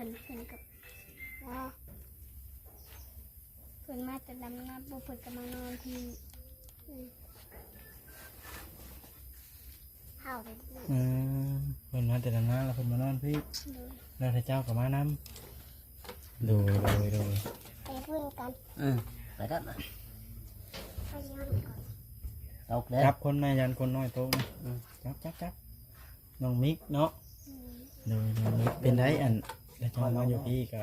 พิ่นเพิ่นกับว่าเพิ่นมาแต่ดำน้ำปูเพิ่นก็มานอนที่อืมเฮาเลยเลยอืมเพิ่นมาแต่ละงานแล้วเพิ่นมานอนพี่แล้วถ้าเจ้าก็มานำดูดูดูไปพูดกันอืมไปได้มาไปย้อนก่อนตกเด้อจับคนแม่ยันคนน้อยโตะนะอืมจับจับจับน้องมิกเนาะอืมดูดูดูเป็นไรอัน แล้วเจ้ามาอยู่พี่ก็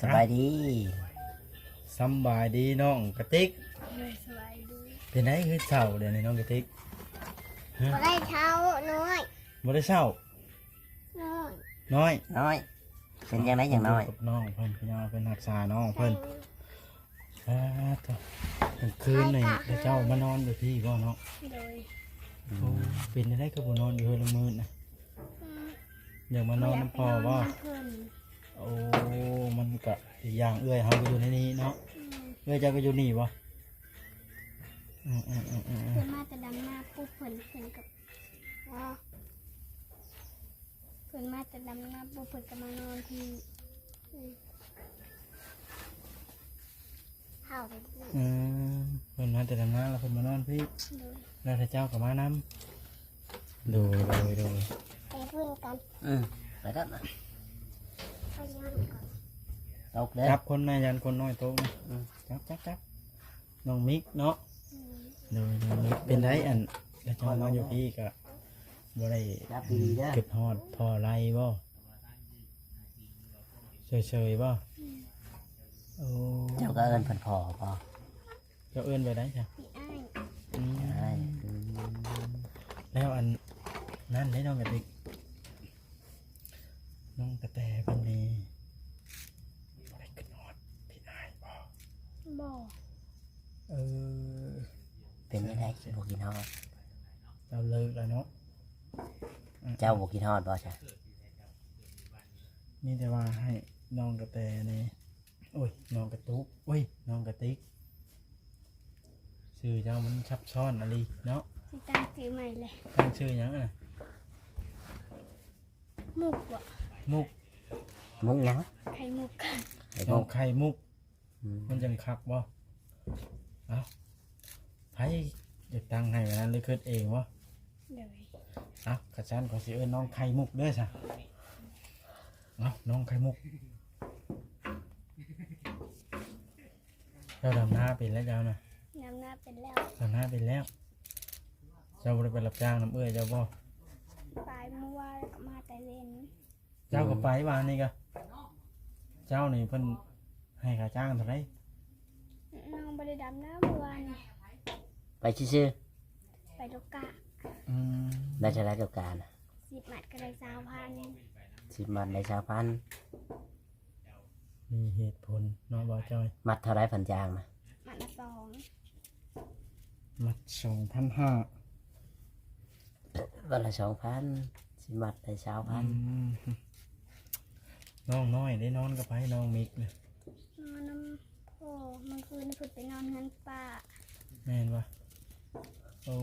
สบายดีสำบายดีน้องกระติกเลยสบายดีเป็นไรคือเศร้าเดี๋ยวนี้น้องกระติกบ่ได้เท้าน้อยบ่ได้เศร้าน้อยน้อยน้อย เป็นยังไงอย่างน้อยกับน้องเพิ่นพี่น้องเพิ่นรักษาน้องเพิ่นอ่าต่อกลางคืนนี่แล้วเจ้ามานอนอยู่พี่บ่เนาะโดยโอ้เป็นได้ก็บ่นอนอยู่เฮือนละมื้อนะอืมอยากมานอนน้ำพอบ่เพิ่นโอ้มันก็อีกอย่างเอื้อยเฮาก็อยู่ในนี้เนาะอืมเอื้อยเจ้าก็อยู่นี่บ่อืมอืมอืมอืมอืเพิ่มนมาแต่ดำน้ำปูเพิ่นเพิ่นกับว่าเพิ่นมาแต่ดำน้ำปูเพิ่นก็มานอนที่อืมเฮาเลยเลยอืมเพิ่นมาแต่ทำงานแล้วเพิ่นมานอนพี่โดยแล้วถ้าเจ้าก็มานำดูดูดูไปพูดกันอืมไปได้มาไปย้อนก่อนตกเด้อจับคนแม่ยันคนน้อยโตะนะอืมจับจับจับน้องมิกเนาะอืมดูดูดูเป็นไรอันแล้วเจ้ามาอยู่พี่ก็ บ่ได้รับดีๆเด้อเก็บฮอดพอไรบ่เฉยๆบ่โอ้เจ้าก็เอิ้นเพิ่นพอพอเจ้าเอื้อนไปได้จ้ะพี่อ้ายอืมใช่อืมแล้วอันนั่นได้น้องกระติกน้องกระแตเป็นนี่บ่ได้ขึ้นฮอดพี่นายบ่บ่เออเป็นยังไงบ่กินฮอดเราเลิกแล้วเนาะ เจ้าบ่กินฮอดบ่ใช่มีแต่ว่าให้น้องกระแตนี่โอ้ยน้องกระตุกโอ้ยน้องกระติกชื่อเจ้ามันซับซ้อนอะไรเนาะสิตั้งชื่อใหม่เลยตั้งชื่อหยังอะมุกบ่มุกมุกหยังไข่มุกไอ้น้มุองกไข่มุก อืมมันจังคักบ่เอ้าไผอยากตั้งให้แบบนั้นเลยคิดเองวะ เลย เอ้าขชันขอสิเอิ้นน้องไข่มุกเด้อจ้ะเอ้าน้องไข่มุกเจ้าดำหน้าเป็นแล้วเจ้านะน้ำหน้าเป็นแล้วดำหน้าเป็นแล้วเจ้าบ่ได้ไปรับจ้างน้ำเอื้อยเจ้าบ่ปลายเมื่อวานก็มาแต่เล่นเจ้าก็ไปวานนี่ก็เจ้านี่เพิ่นให้ค่าจ้างเท่าไหร่น้องบริดำน้ำเมื่อวานนี่ไปซื่อไปลูกกะ อืมๆได้เท่าไรกับการสิบหมัดก็ได้สาวพันสิบมันได้ชาวพันมีเหตุผลเนาะบ่จอย มัดเท่าไรพันจางนะหมัดละสองมัดสองพันห้าวันละสองพันสิมัดได้ชาวพันน้องน้อยได้นอนกับไผน้องมิกเลยนอนน้ำพ่อเมื่อคืนนี่เพิ่นไปนอนเงินป้าแม่นวะโอ้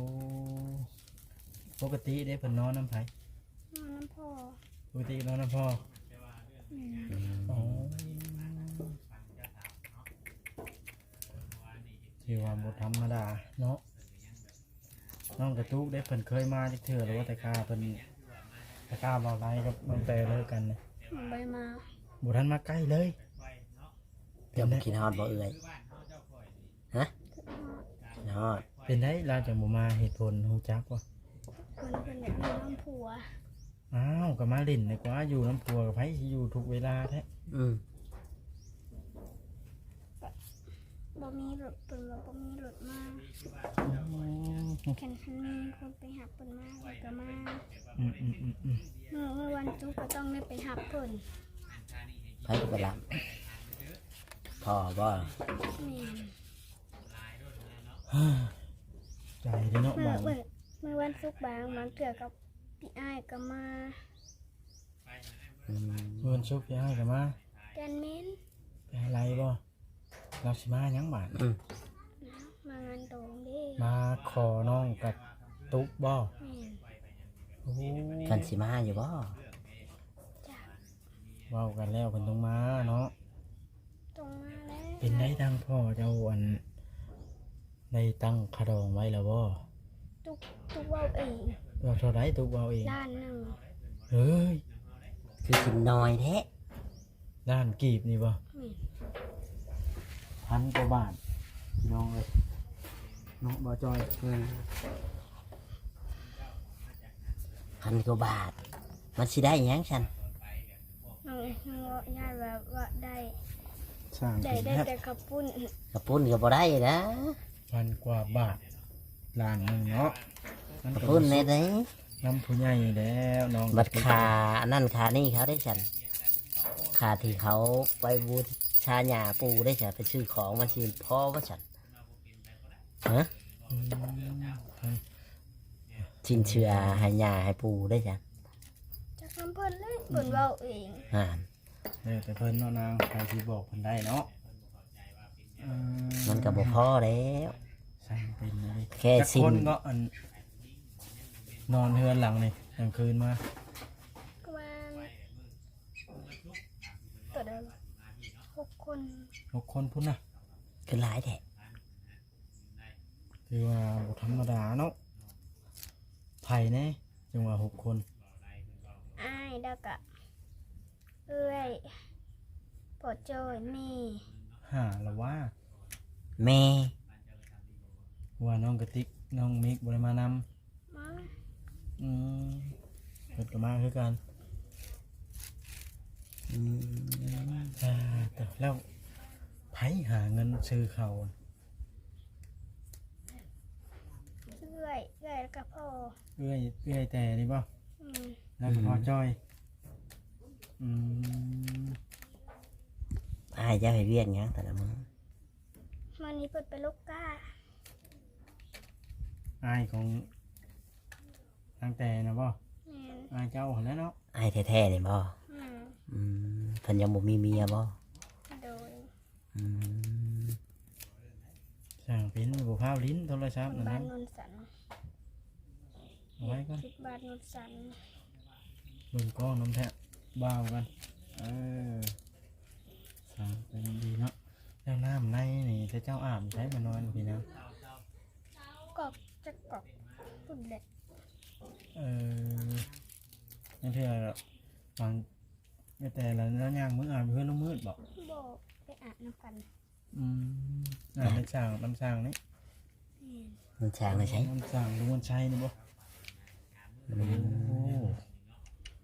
ปกติได้เพิ่นนอนน้ำไผนอนน้ำพ่อปกตินอนน้ำพ่ออืมอืมอ๋อที่ว่าบ่ธรรมดาเนาะน้องกระตุกได้เพิ่นเคยมาจักเทื่อหรือว่าแต่ข้าเพิ่นแต่ข้าเบาไรกับน้องแต่เลิกกันเนี่ยมันไปมาบ่ทันมาใกล้เลย เจ้าบ่กินฮอดบ่เอื่อยฮะกินฮอดเป็นได้เราจะบ่มาเหตุผลฮู้จักว่า เพิ่นเพิ่นอยากอยู่น้ำผัวอ้าวก็มาเล่นดีกว่าอยู่น้ำพัวกับไผสิอยู่ทุกเวลาแท้อืมบ่มีรถเพิ่นว่าบ่มีรถมาแค่คันมีคนไปหับเพิ่นมาแล้วก็มาอืมอืมอืมอืมเมื่อเมื่อวันศุกร์ก็ต้องได้ไปหับเพิ่นไผก็ไปรับพอบ่แม่นใจเด้อเนาะเมื่อบ่าวเมื่อ เมื่อวันศุกร์บางบางเถื่อกับพี่อ้ายก็มาอืมเงินชุบยายกันมาแกนเมนไปอะไรบ่เราสิมาหยังบาดอืมนะมางานโดงเด้มาขอน้องกับตุ๊กบ่แม่นโอ้เพิ่นสิมาอยู่บ่จ้ะเว้ากันแล้วเพิ่นต้องมาเนาะ ตรงมาแล้วเป็นได้ทางพ่อเจ้าอันได้ตั้งคดองไว้แล้วบ่ ตุกตุกเว่าเองเราเท่าไรตุ๊กเว้าเองด้านหนึ่งเฮ้ยคือกินน้อยแท้ด้านกีบนี่บ่แม่นพันกว่าบาทพี่น้องเอ้ยเนาะบ่จอยอืมพันกว่าบาท มันสิได้หยังฉันน้องน้องว่าย่าแบบว่าได้สร้างได้เป็นได้แทบแต่กระปุ้นกระปุ้นก็บ่ได้นะพันกว่าบาท ล้านหนึงเนาะมันกระก็ปุ้นในไหนน้ำผู้ใหญ่แล้วน้องบัตรคาอันนั่นคานี่เขาได้ฉันคาที่เขาไปบูชาหยาปูได้ฉันไปซื้อของมาชื่อพ่อว่าฉันฮะอืมชินเชื่อให้หยาให้ปูได้ฉันจากน้ำเพิ่นเลยเพิ่นเว่าเองอ่าเออแต่เพิ่นเนาะนางใครที่บอกเพิ่นได้เนาะอืมันก็บ่พอแล้ว สร้างเป็นอะไรแค่จักสิ้คนนก็อันนอนเฮือนหลังนี่กลางคืนมาประมาณตัวเดิมหกคนหกคนพุ่นนะคือหลายแท้คือว่าบ่ธรรมดาเนาะไผ่แน่จังว่าหกคนอ้ายแล้วก็เอื้อยปอดโจยแม่ห้าละว่าแม่ ว่าน้องกระติกน้องมิกบ่ได้มานำมาอืมเพิ่นก็มาคือกันอืมอ่าแต่แล้วไผหาเงินซื้อเขาวเอื้อยเอื้อยแล้วก็พ่อเอื้อยเอื้อยแต่นี่บ่อืมแล้วก็พอจ้อย อืมอายจะให้เรียกหยังแต่ละมื้อมันนี้เปิดไปลูกก้า อายของทางแต่นะบ่แม่นอายเจ้าหั่นแหล้วเนาะอายแท้ๆนี่บ่อืมอืมเพิ่นยังบ่มีเมียบ่โดยอืมสั่งเป็นบ่พาวลิ้นโทรศัพท์นั่นบ้านะนนนสันเอาไว้ก่อนคิดบ้านนนสันเบิ่งกล้องน้ำแทะบ้าวกันเออสั่งเป็นดีเนาะแล้วน้ำในนี่ถ้าเจ้าอาบใช้มานอนพี่นะกอก จะกอกปุ่นเด็ดเออนั่นเท่าละบางไม่แต่ละแล้วย่างมืออาบเพื่อนลูกมืดบอกบอกไปอาบน้ำกันอืมอ่าน้ำช่างน้ำช่างนี่แม่นมันช่างได้ใช้น้ำช่างลุงวันชัยนี่บ่อืโอ้ม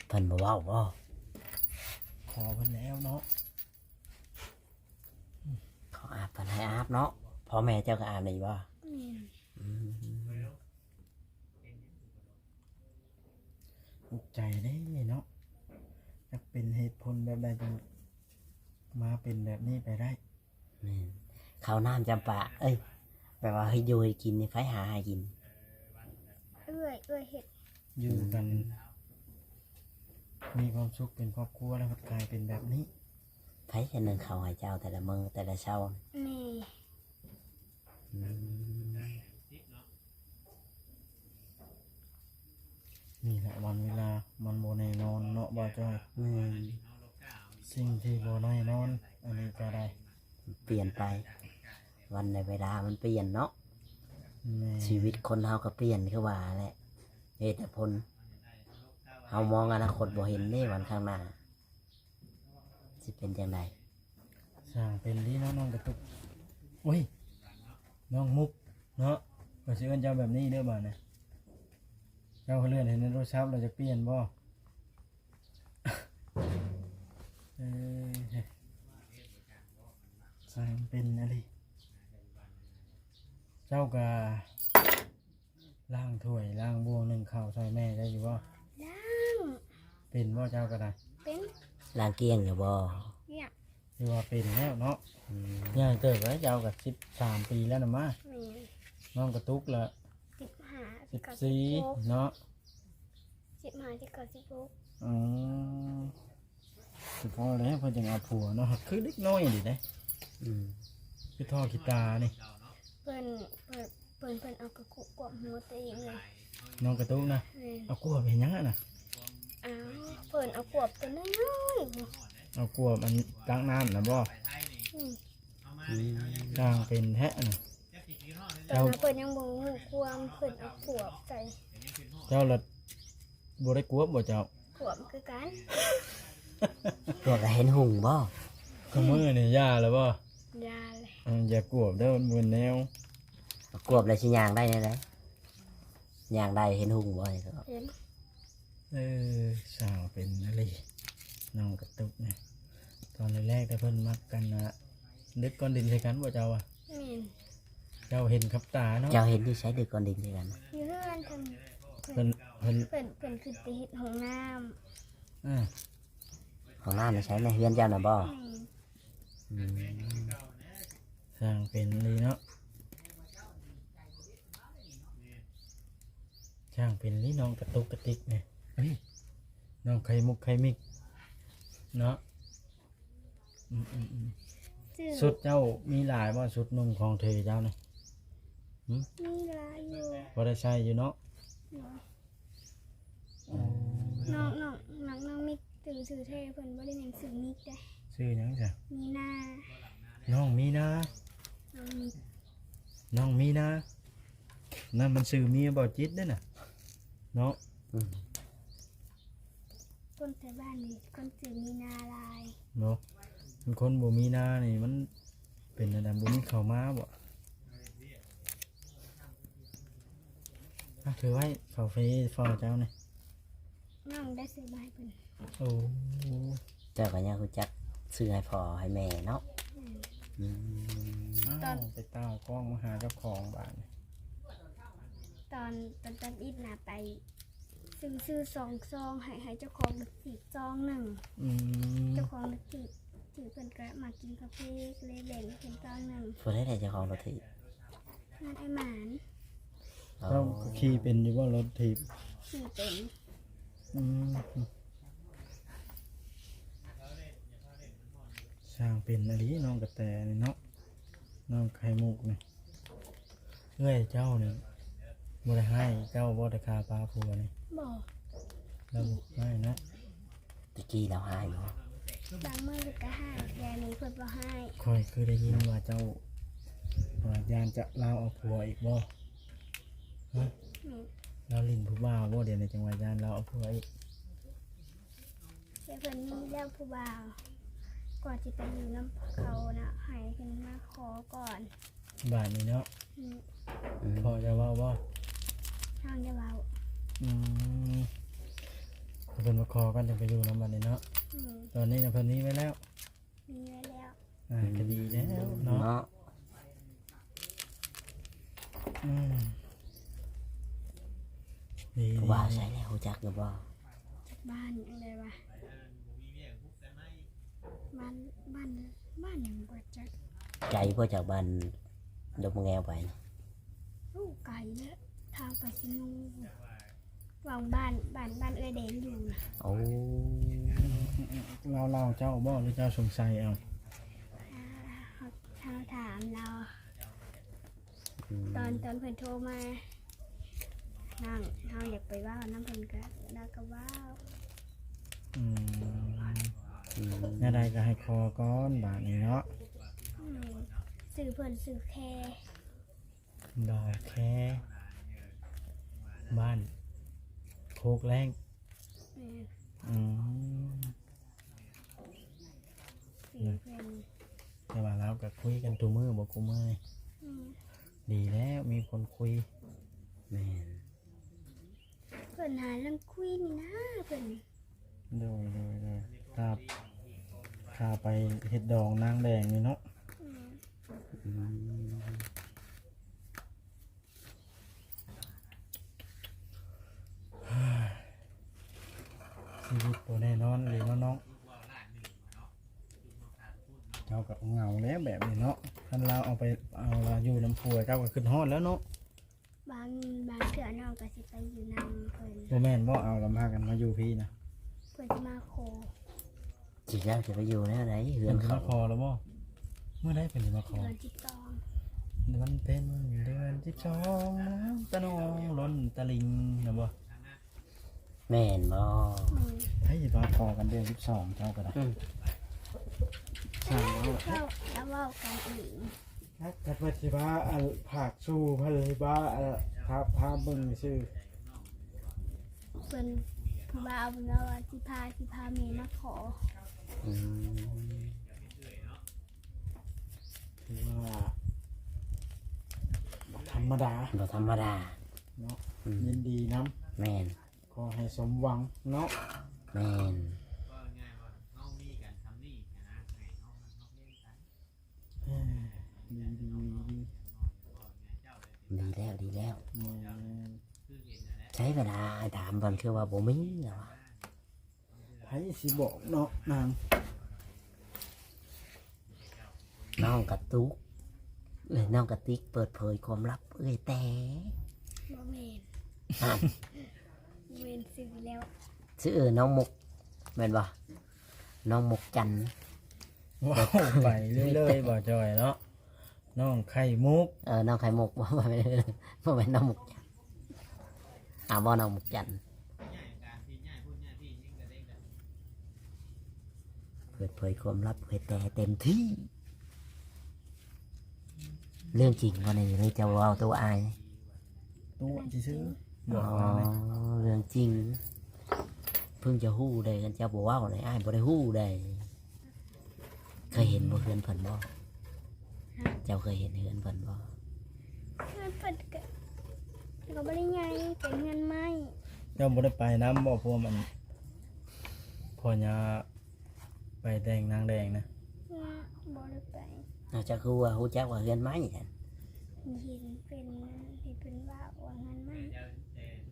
เพิ่นบ่เว้าบ่ขอเพิ่นแล้วเนาะเขาอาบเพิ่นให้อาบเนาะพ่อแม่เจ้าก็อาบได้บ่ แม่น อืมอุกใจได้เนาะจะเป็นเหตุผลแบบใดจึงมาเป็นแบบนี้ไปได้แม่นข้าวน้ำจำปาเอ้ยแปลว่าให้อยู่ให้กินนี่ไผหาให้กิน เอื้อยเอื้อยเห็ดอยู่กัน มีความสุขเป็นครอบครัวแล้วมันกลายเป็นแบบนี้ ไผจะนึ่งข้าวให้เจ้าแต่ละมื้อแต่ละเช้า แม่ อืม นี่แหละวันเวลา มันโบแน่นอนเนาะบ่จ้อยแม่นสิ่งที่โบแน่นอน อันนี้ก็ได้เปลี่ยนไป วันในเวลามันเปลี่ยนเนาะแม่ชีวิตคนเราก็เปลี่ยนคือว่าแหละเหตุผลเฮามองอนาคตบ่เห็นนี่วันข้างหน้าสิเป็นจังไดสร้างเป็นดีเนาะน้องกระตุกอุ้ยน้องมุกเนาะก็สิเอิ้นเจ้าแบบนี้เด้อบ่านะ เจ้าเขาเลื่อนเห็นในโทรศัพท์เราจะเปลี่ยนบ่เออสร้างเป็นอะไรเจ้าก็ล้างถ้วยล้างบวงหนึ่งข้าวใส่แม่ได้อยู่บ่ล้างเป็นบ่เจ้าก็ได้เป็นล้างเกี้ยงอยู่บ่เนี่ยคือว่าเป็นแล้วเนาะอืมย่างเกิดไว้เจ้ากับสิบสามปีแล้วนะมาแม่น้องกระตุกละ สิบห้าสิบกับสี่หกเนาะสิบห้าสิบเก้าสิบหกอืมคือพอแล้วเพิ่นจังเอาผัวเนาะคือเล็กน้อยดิเด้อืมคือท่อกีตาร์นี่เพิ่นเพิ่นเพิ่นเพิ่นเอากระกุกกวบหัวตัวเองเลยน้องกระตุกนะแม่นเอากวบเห็นยังอะน่ะอ้าวเพิ่นเอากวบตัวน้อยๆบ่เอากวบมันตั้งน้ำนะบ่อืม อืม กลางเป็นแฮะน่ะ ตอนนั้นเพิ่นยังบ่ฮู้ความเพิ่นเอากวบใส่เจ้าละบ่ได้กวบบ่เจ้ากวบคือกันพวกก็เห็นหุงบ่ก็มือนี่ย่าแล้วบ่ยาเลยอืมอย่ากวบเด้อมันเป็นแนวกวบเลยสิย่างได้แน่ๆย่างได้เห็นหุงบ่นี่ก็เห็นเออสาวเป็นอะไรน้องกระตุกเนี่ยตอนแรกๆแต่เพิ่นมักกันนะนึกก้อนดินใส่กันบ่เจ้าอะแม่น เจ้าเห็นกับตาเนาะเจ้าเห็นที่ใช้ดึกก่อนดินด้วยกันนะอยู่เฮือนทำเพิ่นเพิ่นเพิ่นเพิ่นคือตีดของน้ำอ่าของน้าไม่ใช้ในเฮือนเจ้าน่ะบ่แม่นอืมสร้างเป็นเลยเนาะช่างเป็นนี่น้องกระตุกกระติกเนี่ยเฮ้ยน้องไข่มุกไข่มิกเนาะอืมอืมอืมชื่อสุดเจ้ามีหลายว่าสุดนุ่งของเธอเจ้าเนี่ ยมีหลายอยู่พอได้ใช้อยู่เนาะน้องน้องน้องน้องมิกตื่นสื่อเทเพิ่นบ่ได้หนังสือมิกได้ชื่อหยังจ้ะมีหน้าน้องมีนา น้องมิกน้องมีนานั่นมันสื่อเมียบ่จิตเด้อน่ะเนาะอืมคนแต่บ้านนี่คนสื่อมีนาลายเนาะมันคนบ่มีนานี่มันเป็นอะไรบ่มีเข้าวมาบ่ อะถือไว้เข้าฟรีฟอเจ้านี่น้องได้ซื้อใบเพิ่นโอ้เจ้าก็ยังรู้จักซื้อให้พ่อให้แม่เนาะอืมอ้าวไปต้าวกล้องมาหาเจ้าของบ้านนี่ตอนตอนตอนอีทน่ะไป ซื้อซื้อสองซองให้ให้เจ้าของดึกสีซองหนึ่งอืมเจ้าของดึกสีถือเพิ่นก็มากินกาแฟก็เลยแบ่งเป็นซองหนึ่งผู้ได้แต่เจ้าของรถถีบงานไอ้หมาน เอาเจ้าขี่เป็นอยู่ว่ารถถีบขี่เป็นอืมสร้างเป็นอะไรน้องกระแตนี่เนาะน้องไข่มุกนี่เอ้ยเจ้านี่บ่ได้ให้เจ้าบ่ได้คาปลาผัวนี่บอกแล้วบ่ให้นะตะกี้เราหายบ่บางเมื่อก็ให้ยายนี้เพิ่นบ่ให้คอยคือได้ยินว่าเจ้าว่ายานจะเล่าเอาผัวอีกบ่ฮะนี่ เราลินผู้บ่าวบ่เดี๋ยวในจังหวัดยานเราเอาผัวอีกแต่เพิ่นมีแล้วผู้บ่าวก่อนสิไปอยู่น้ำเขาน่ะให้เพิ่นมาขอก่อนบ้านนี้เนาะอืมอืมพอจะเว่าบ่ทางจะเว้าอืมเพิ่นมาขอกันจะไปอยู่น้ำบ้านนี้เนาะอืมตอนนี้นะเพิ่นนี้ไว้แล้วมีไว้แล้วอ่าก็ดีแล้วเนาะเนาะอืม ดีผู้ว่าใช้แล้วรู้จักอยู่บ่จากบ้านอะไรวะบ้านบ้านบ้านหยังบ่จักไกลบ่จากบ้านดงมะแงวไปนะลูกไก่เนี่ยทางไปสินูวางบ้านบ้านบ้านเอ้ยแดงอยู่น่ะโอ้เราเล่าเจ้าบ่หรือเจ้าสงสัยเอาอ่าเขาเขาถามเราอืมตอนตอนเพิ่นโทรมา นั่งเราอยากไปว่าน้ำเพิ่นก็เราก็ว่าอืมอืมแน่ใดก็ให้คอก้อนบาทนี้เนาะอืมสื่อเพิ่นสื่อแค่ดอกแค่บ้านโคกแรงเอออืมสื่อเพิ่นแต่ว่าเราก็คุยกันตัวมือบอกกูมือนี่อืมดีแล้วมีคนคุยแม่นเพิ่นหาเรื่องคุยนี่นะเพิ่นโดยโดยโดยถ้าข้าไปเห็ดดองนางแดงนี่เนาะอืมอืมชีวิตตัวแน่นอนเลยเนาะน้องเจ้ากับเหงาแล้วแบบนี้เนาะท่านเราเอาไปเอาเราอยู่น้ำพัวเจ้าก็ขึ้นฮอดแล้วเนาะ บางบางเถื่อน้องก็สิไปอยู่นำเพิ่นโมแม่นบ่เอาเรามากันมาอยู่พี่นะเพิ่นจะมาโคสิเจ้าจะไปอยู่แนวไหนเฮืเดืออนนเขามาขอแล้วบ่เมื่อได้เป็นมาขอเดือนจิตตองเดือนเป็นเดือนที่สองน้ำตะนองล้นตะลิงนะบ่แม่นบ่แม่นให้สิมาขอกันเดือนที่สองเจ้าก็ได้อืมสร้างแล้วเข้าแล้วเว่ากันอีก ถ้าเกิดว่าสิว่าอันผักสู้เพิ่นสิว่าอันพาพาเบิ่งซื่อเป็นผู้บ่าวแล้วว่าสิพาสิพาเมย์มาขออืมถือว่าบ่ธรรมดาบ่ธรรมดาเนาะอืมยินดีนํแม่นขอให้สมหวังเนาะ แม่น เอ้ย ดีดีดีดีแล้วดีแล้วแม่นใช้เวลาถามก่อนคือว่าบ่มีเหรอวะไผสิบอกเนาะนางน้องกระตุกเอ้ยน้องกระติกเปิดเผยความลับเอ้ยแต่บ่เมนอ่านเวนซื้อแล้วชื่อน้องมุกแม่นบ่น้องมุกจันทร์ว้าวไปเรื่อยๆบ่จอยเนาะ น้องไข่มุก เออน้องไข่มุกว่าไม่ว่าเป็นน้องมุกจันทร์อ่าบ่น้องมุกจันทร์เปิดเผยความลับเผยแต่เต็มที่ เรื่องจริงวันนี้เลยจะเว่าตัวอายตัวสิซื้อๆบอกอ๋อว่าไหมเรื่องจริง เพิ่งจะหู้ได้กันเจ้าบอกว่าเลยอ้ายบ่ได้หู้ได้เคยเห็นบ่เฮือนเพิ่นบ่ เจ้าเคยเห็นเฮือนเพิ่นบ่เงินเปิดก็ก็บ่ได้ไงเป็นเงินไหมเจ้าบ่ได้ไปน้ำบ่พวกมันพอญาไปแดงนางแดงนะว่าบ่ได้ไปเอาเจ้าคือว่าฮู้จักว่าเฮือนไม้กันเห็นเป็นเห็นเป็นว่าว่าเงินไหม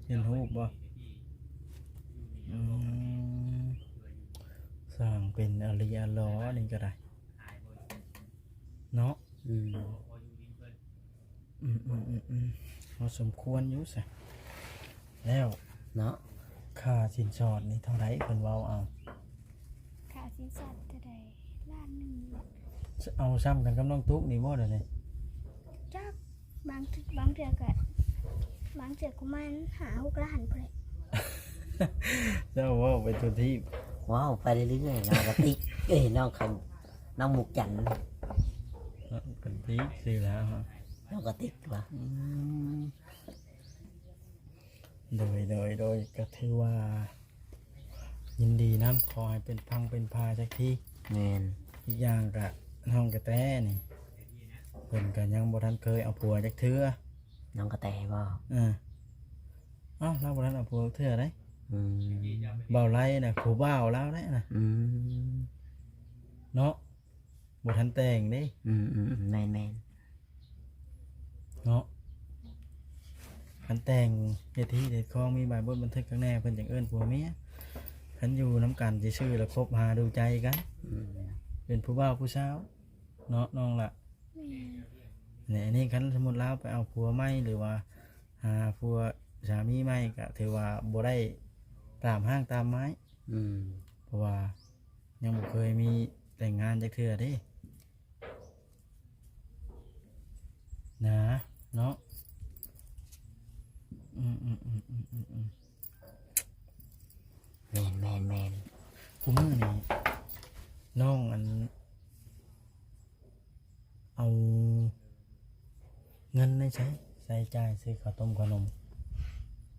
เห็นรูปบ่อืมสร้างเป็นอริยล้อนี่ก็ได้เนาะ อืมอืมอืมอืมอืมเราสมควรอยู่สะแล้วเนาะค่าสินสอดนี่เท่าไหรเพิ่นเว้าเอาค่าสินสอดเท่าใดล้านหนึงเอาซ้ำกันกับน้องตุ๊กนี่บ่เดี๋ยวนี้จักบางทีบางเทื่อก็บางเทื่อก็มันหาหกล้านพุ่นแหละเจ้าเว่าไปตัวที่ว้าวไปเรื่อยๆน้องกระติกเอ้ยน้องไข่น้องมุกจันทร์ เป็นที่สิแล้วฮะน้องกระติกว่ะอืมโดยโดยโดยก็ถือว่า ยินดีน้ำขอให้เป็นพังเป็นพาจากที่แม่นอีกอย่างกะน้องกระแตนี่เพิ่นก็ยังบ่ทันเคยเอาผัวจักเทื่อน้องกระแตบ่อ่าอ้าวเราบ่ทันเอาผัวจักเทื่อได้อืมเบาไล่น่ะผู้บ่าวแล้วได้น่ะอืมเนาะ บ่ทันแต่งเด้อืมอืมอืมแม่นแม่นเนาะคันแต่งเฮ็ดที่เด็ดคองมีใบบทบันทึกข้างแน่เพิ่นจังเอิ้นผัวเมียคันอยู่น้ำกันซื่อๆแล้วคบหาดูใจกัน อืมเป็นผู้บ่าวผู้สาวเนาะน้องล่ะแม่เนี่ยอันนี้คันสมมุติแล้วไปเอาผัวใหม่หรือว่าหาผัวสามีใหม่ก็ถือว่าบ่ได้ตามห้างตามไม้ อืมเพราะว่ายังบ่เคยมีแต่งงานจักเทื่อเด้ นะเนาะอืมอืมอืมอืมอืมอืมแม่นแม่นแม่นคุมือนี่น้องอัน เอาเงินในใช้ใส่จ่ายซื้อข้าวต้มขนม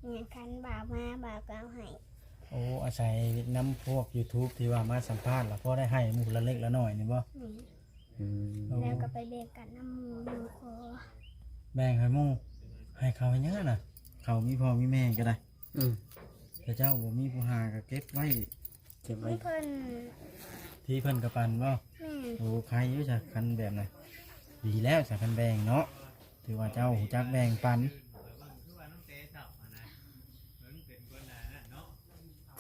เงินคันบ่าวมาบ่าวก็เอาให้โอ้อาศัยน้ำพวก YouTube ที่ว่ามาสัมภาษณ์แล้วพอได้ให้หมู่ละเล็กละน้อยนี่บ่นี่อืมโอ้แล้วก็ไปเบกกันน้ำหมูหมูคอ แบ่งให้หมู่ให้เขาให้เยอะน่ะ เขามีพ่อมีแม่ก็ได้อืมแต่เจ้าบ่มีผู้หาก็เก็บไว้ เก็บไว้ไม่เพิ่นที่เพิ่นกระปันบ่แม่โอ้ใครอยู่จ้ะคันแบบน่ะดีแล้วจ้ะคันแบ่งเนาะถือว่าเจ้าหูจักแบ่งปัน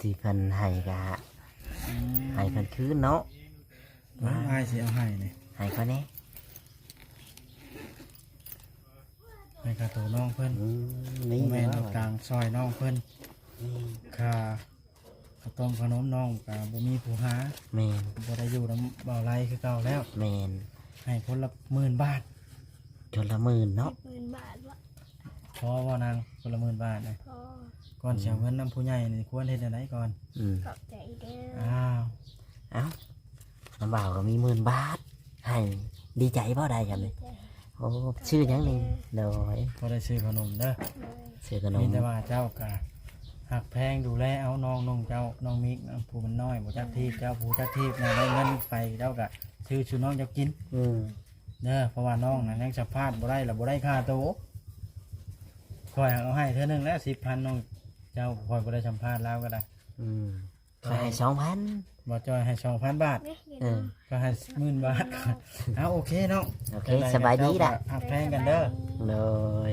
ที่เพิ่นให้กะอืมให้เพิ่นคืนเนาะ น้องอายสิเอาให้นี่ให้เขาแน่ ให้ค่าตัวน้องเพิ่นอืมโมนี่แม่นเนาะเอากลางซอยน้องเพิ่นนี่ค่าขข้าวต้มขนมน้องกับบ่มีผู้หาแม่นบ่ได้อยู่น้ำเบาไรคือเก่าแล้ว แม่นให้คนละหมื่นบาทจนละหมื่นเนาะหมื่นบาทวะพอว่านางคนละหมื่นบาทนะพอก่อนเสียเงินน้ำผู้ใหญ่นี่ควรเฮ็ดจังไดก่อนอืมขอบใจเด้ออ้าวเอ้าน้ำบ่าวก็มีหมื่นบาทให้ดีใจบ่ได้จังเลยใจ โอ้ชื่อหยังนี่โดยพอได้ซื้อขนมเด้อเลยชื่อขนมมีแต่ว่าเจ้ากะหักแพงดูแลเอาน้องน้องเจ้าน้องมิกนะผู้มันน้อยบ่จักทีเจ้าผู้จักทีนะได้เงินไปเจ้ากะซื้อชูน้องเจ้ากินอืมเด้อเพราะว่าน้องน่ะยังสัมภาษณ์บ่ได้ล่ะบ่ได้ค่าโตวคอยเอาให้เท่านึงแล้ว10,000น้องเจ้าคอยบ่ได้สัมภาษณ์แล้วก็ได้อืมก็ให้สองพัน บ่จอยให้2,000บาทเด้ออย่าเอลือมก็ให้หมื่นบาทเอาโอเคเนาะโอเคสบายดีล่ะหักแพงกันเด้อโดย